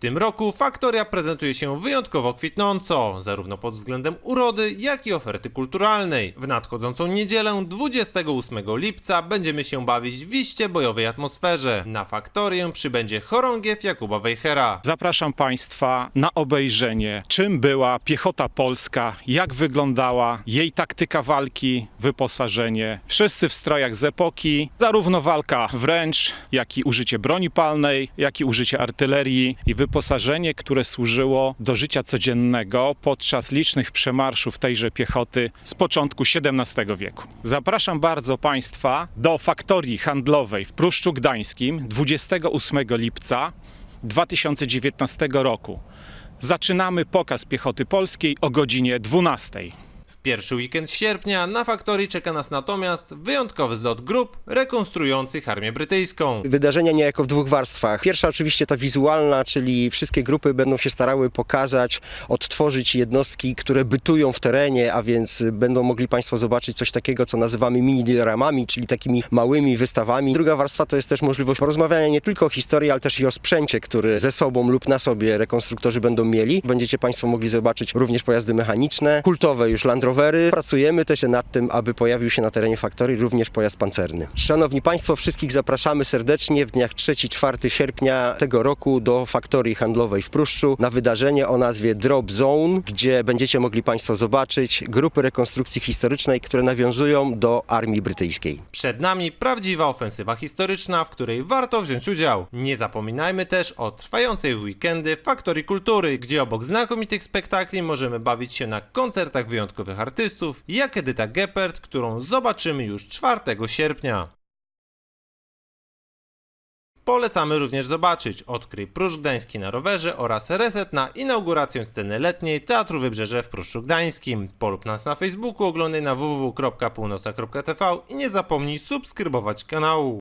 tym roku faktoria prezentuje się wyjątkowo kwitnąco, zarówno pod względem urody, jak i oferty kulturalnej. W nadchodzącą niedzielę 28 lipca będziemy się bawić w iście bojowej atmosferze. Na faktorię przybędzie chorągiew Jakuba Wejhera. Zapraszam Państwa na obejrzenie, czym była piechota polska, jak wyglądała jej taktyka walki, wyposażenie. Wszyscy w strojach z epoki, zarówno walka wręcz, jak i użycie broni palnej, jak i użycie artylerii i wyposażenie, które służyło do życia codziennego podczas licznych przemarszów tejże piechoty z początku XVII wieku. Zapraszam bardzo Państwa do faktorii handlowej w Pruszczu Gdańskim 28 lipca 2019 roku. Zaczynamy pokaz piechoty polskiej o godzinie 12. Pierwszy weekend sierpnia na faktorii czeka nas natomiast wyjątkowy zlot grup rekonstruujących armię brytyjską. Wydarzenia niejako w dwóch warstwach. Pierwsza oczywiście ta wizualna, czyli wszystkie grupy będą się starały pokazać, odtworzyć jednostki, które bytują w terenie, a więc będą mogli Państwo zobaczyć coś takiego, co nazywamy mini-dioramami, czyli takimi małymi wystawami. Druga warstwa to jest też możliwość porozmawiania nie tylko o historii, ale też i o sprzęcie, który ze sobą lub na sobie rekonstruktorzy będą mieli. Będziecie Państwo mogli zobaczyć również pojazdy mechaniczne, kultowe już Land Rovery. Pracujemy też nad tym, aby pojawił się na terenie faktorii również pojazd pancerny. Szanowni Państwo, wszystkich zapraszamy serdecznie w dniach 3-4 sierpnia tego roku do faktorii handlowej w Pruszczu na wydarzenie o nazwie Drop Zone, gdzie będziecie mogli Państwo zobaczyć grupy rekonstrukcji historycznej, które nawiązują do armii brytyjskiej. Przed nami prawdziwa ofensywa historyczna, w której warto wziąć udział. Nie zapominajmy też o trwającej w weekendy Faktorii Kultury, gdzie obok znakomitych spektakli możemy bawić się na koncertach wyjątkowych artystów, jak Edyta Geppert, którą zobaczymy już 4 sierpnia. Polecamy również zobaczyć Odkryj Pruszcz Gdański na rowerze oraz reset na inaugurację sceny letniej Teatru Wybrzeże w Pruszczu Gdańskim. Polub nas na Facebooku, oglądaj na www.północa.tv i nie zapomnij subskrybować kanału.